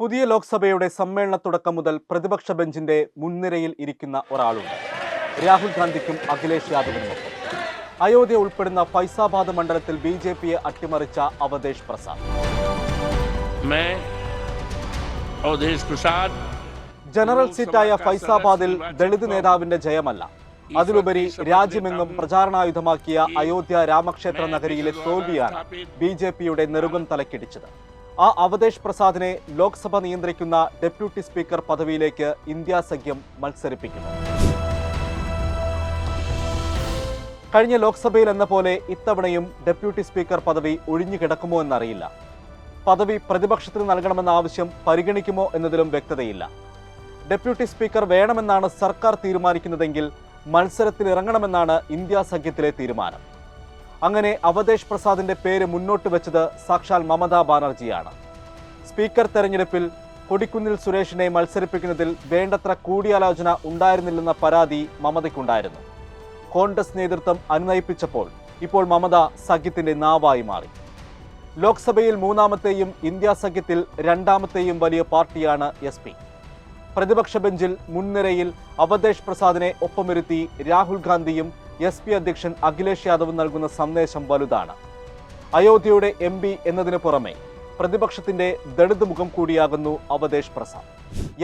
പുതിയ ലോക്സഭയുടെ സമ്മേളന തുടക്കം മുതൽ പ്രതിപക്ഷ ബെഞ്ചിന്റെ മുൻനിരയിൽ ഇരിക്കുന്ന ഒരാളുണ്ട്. രാഹുൽ ഗാന്ധിക്കും അഖിലേഷ് യാദവിനുമൊപ്പം അയോധ്യ ഉൾപ്പെടുന്ന ഫൈസാബാദ് മണ്ഡലത്തിൽ ബി ജെ പിയെ അട്ടിമറിച്ച അവധേഷ് പ്രസാദ്. ജനറൽ സീറ്റായ ഫൈസാബാദിൽ ദളിത് നേതാവിന്റെ ജയമല്ല. അതിലുപരി രാജ്യമെങ്ങും പ്രചാരണായുധമാക്കിയ അയോധ്യ രാമക്ഷേത്ര നഗരിയിലെ തോൽവിയാണ് ബി ജെ പിയുടെ നെറുകം തലക്കിടിച്ചത് ആ അവതേഷ് പ്രസാദിനെ ലോക്സഭ നിയന്ത്രിക്കുന്ന ഡെപ്യൂട്ടി സ്പീക്കർ പദവിയിലേക്ക് ഇന്ത്യാ സഖ്യം മത്സരിപ്പിക്കുന്നു. കഴിഞ്ഞ ലോക്സഭയിൽ എന്ന പോലെ ഇത്തവണയും ഡെപ്യൂട്ടി സ്പീക്കർ പദവി ഒഴിഞ്ഞുകിടക്കുമോ എന്നറിയില്ല. പദവി പ്രതിപക്ഷത്തിന് നൽകണമെന്ന ആവശ്യം പരിഗണിക്കുമോ എന്നതിലും വ്യക്തതയില്ല. ഡെപ്യൂട്ടി സ്പീക്കർ വേണമെന്നാണ് സർക്കാർ തീരുമാനിക്കുന്നതെങ്കിൽ മത്സരത്തിൽ ഇറങ്ങണമെന്നാണ് ഇന്ത്യ സഖ്യത്തിലെ തീരുമാനം. അങ്ങനെ അവധേഷ് പ്രസാദിന്റെ പേര് മുന്നോട്ട് വെച്ചത് സാക്ഷാൽ മമതാ ബാനർജിയാണ്. സ്പീക്കർ തെരഞ്ഞെടുപ്പിൽ കൊടിക്കുന്നിൽ സുരേഷിനെ മത്സരിപ്പിക്കുന്നതിൽ വേണ്ടത്ര കൂടിയാലോചന ഉണ്ടായിരുന്നില്ലെന്ന പരാതി മമതയ്ക്കുണ്ടായിരുന്നു. കോൺഗ്രസ് നേതൃത്വം അനുനയിപ്പിച്ചപ്പോൾ ഇപ്പോൾ മമത സഖ്യത്തിന്റെ നാവായി മാറി. ലോക്സഭയിൽ മൂന്നാമത്തെയും ഇന്ത്യ സഖ്യത്തിൽ രണ്ടാമത്തെയും വലിയ പാർട്ടിയാണ് എസ് പി. പ്രതിപക്ഷ ബെഞ്ചിൽ മുൻനിരയിൽ അവധേഷ് പ്രസാദിനെ ഒപ്പമിരുത്തി രാഹുൽ ഗാന്ധിയും എസ് പി അധ്യക്ഷൻ അഖിലേഷ് യാദവ് നൽകുന്ന സന്ദേശം വലുതാണ്. അയോധ്യയുടെ എം പി എന്നതിനു പുറമെ പ്രതിപക്ഷത്തിന്റെ ദളിത് മുഖം കൂടിയാകുന്നു അവധേഷ് പ്രസാദ്.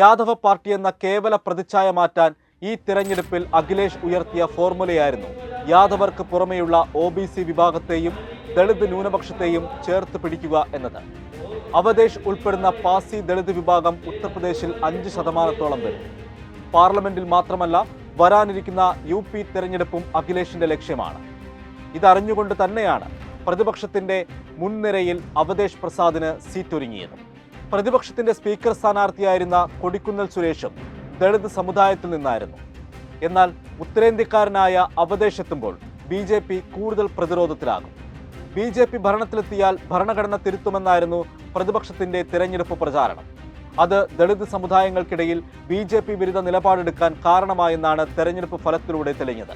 യാദവ പാർട്ടി എന്ന കേവല പ്രതിച്ഛായ മാറ്റാൻ ഈ തിരഞ്ഞെടുപ്പിൽ അഖിലേഷ് ഉയർത്തിയ ഫോർമുലയായിരുന്നു. യാദവർക്ക് പുറമെയുള്ള ഒ ബി സി വിഭാഗത്തെയും ദളിത് ന്യൂനപക്ഷത്തെയും ചേർത്ത് പിടിക്കുക എന്നത്. അവധേഷ് ഉൾപ്പെടുന്ന പാസി ദളിത് വിഭാഗം ഉത്തർപ്രദേശിൽ അഞ്ച് ശതമാനത്തോളം വരും. പാർലമെന്റിൽ മാത്രമല്ല വരാനിരിക്കുന്ന യു പി തെരഞ്ഞെടുപ്പും അഖിലേഷിന്റെ ലക്ഷ്യമാണ്. ഇതറിഞ്ഞുകൊണ്ട് തന്നെയാണ് പ്രതിപക്ഷത്തിന്റെ മുൻനിരയിൽ അവധേഷ് പ്രസാദിന് സീറ്റൊരുങ്ങിയത്. പ്രതിപക്ഷത്തിന്റെ സ്പീക്കർ സ്ഥാനാർത്ഥിയായിരുന്ന കൊടിക്കുന്നൽ സുരേഷും ദളിത് സമുദായത്തിൽ നിന്നായിരുന്നു. എന്നാൽ ഉത്തരേന്ത്യക്കാരനായ അവതേഷ് എത്തുമ്പോൾ ബി ജെ പി കൂടുതൽ പ്രതിരോധത്തിലാകും. ബി ജെ പി ഭരണത്തിലെത്തിയാൽ ഭരണഘടന തിരുത്തുമെന്നായിരുന്നു പ്രതിപക്ഷത്തിന്റെ തിരഞ്ഞെടുപ്പ് പ്രചാരണം. അത് ദളിത് സമുദായങ്ങൾക്കിടയിൽ ബി ജെ പി വിരുദ്ധ നിലപാടെടുക്കാൻ കാരണമായെന്നാണ് തെരഞ്ഞെടുപ്പ് ഫലത്തിലൂടെ തെളിഞ്ഞത്.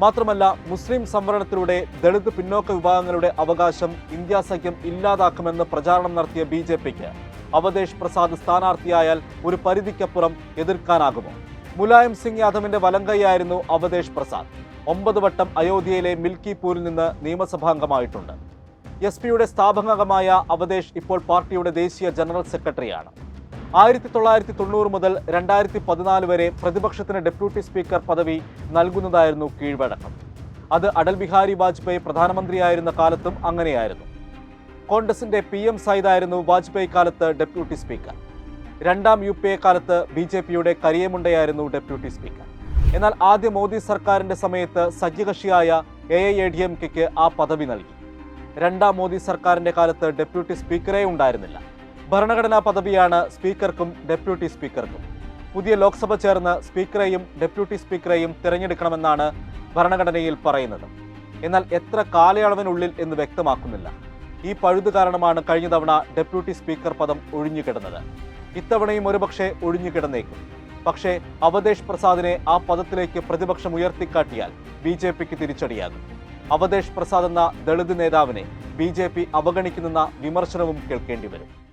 മാത്രമല്ല മുസ്ലിം സംവരണത്തിലൂടെ ദളിത് പിന്നോക്ക വിഭാഗങ്ങളുടെ അവകാശം ഇന്ത്യ സഖ്യം ഇല്ലാതാക്കുമെന്ന് പ്രചാരണം നടത്തിയ ബി ജെ പിക്ക് അവധേഷ് പ്രസാദ് സ്ഥാനാർത്ഥിയായാൽ ഒരു പരിധിക്കപ്പുറം എതിർക്കാനാകുമോ? മുലായം സിംഗ് യാദവിന്റെ വലങ്കൈയായിരുന്നു അവധേഷ് പ്രസാദ്. ഒമ്പത് വട്ടം അയോധ്യയിലെ മിൽക്കിപൂരിൽ നിന്ന് നിയമസഭാംഗമായിട്ടുണ്ട്. എസ് പിയുടെ സ്ഥാപകമായ അവധേഷ് ഇപ്പോൾ പാർട്ടിയുടെ ദേശീയ ജനറൽ സെക്രട്ടറിയാണ്. ആയിരത്തി തൊള്ളായിരത്തി തൊണ്ണൂറ് മുതൽ രണ്ടായിരത്തി പതിനാല് വരെ പ്രതിപക്ഷത്തിന് ഡെപ്യൂട്ടി സ്പീക്കർ പദവി നൽകുന്നതായിരുന്നു കീഴ്വഴക്കം. അത് അടൽ ബിഹാരി വാജ്പേയി പ്രധാനമന്ത്രിയായിരുന്ന കാലത്തും അങ്ങനെയായിരുന്നു. കോൺഗ്രസിന്റെ പി എം സൈദായിരുന്നു വാജ്പേയി കാലത്ത് ഡെപ്യൂട്ടി സ്പീക്കർ. രണ്ടാം യു പി എ കാലത്ത് ബി ജെ പിയുടെ കരിയമുണ്ടയായിരുന്നു ഡെപ്യൂട്ടി സ്പീക്കർ. എന്നാൽ ആദ്യ മോദി സർക്കാരിന്റെ സമയത്ത് സഖ്യകക്ഷിയായ A I A D M കെക്ക് ആ പദവി നൽകി. രണ്ടാം മോദി സർക്കാരിന്റെ കാലത്ത് ഡെപ്യൂട്ടി സ്പീക്കറേ ഉണ്ടായിരുന്നില്ല. ഭരണഘടനാ പദവിയാണ് സ്പീക്കർക്കും ഡെപ്യൂട്ടി സ്പീക്കർക്കും. പുതിയ ലോക്സഭ ചേർന്ന് സ്പീക്കറെയും ഡെപ്യൂട്ടി സ്പീക്കറെയും തിരഞ്ഞെടുക്കണമെന്നാണ് ഭരണഘടനയിൽ പറയുന്നത്. എന്നാൽ എത്ര കാലയളവിനുള്ളിൽ എന്ന് വ്യക്തമാക്കുന്നില്ല. ഈ പഴുത് കാരണമാണ് കഴിഞ്ഞ തവണ ഡെപ്യൂട്ടി സ്പീക്കർ പദം ഒഴിഞ്ഞുകിടന്നത്. ഇത്തവണയും ഒരുപക്ഷെ ഒഴിഞ്ഞുകിടന്നേക്കും. പക്ഷേ അവധേഷ് പ്രസാദിനെ ആ പദത്തിലേക്ക് പ്രതിപക്ഷം ഉയർത്തിക്കാട്ടിയാൽ ബി ജെ പിക്ക് തിരിച്ചടിയാകും. അവധേഷ് പ്രസാദ് എന്ന ദളിത് നേതാവിനെ ബി ജെ പി അവഗണിക്കുന്നെന്ന വിമർശനവും കേൾക്കേണ്ടി വരും.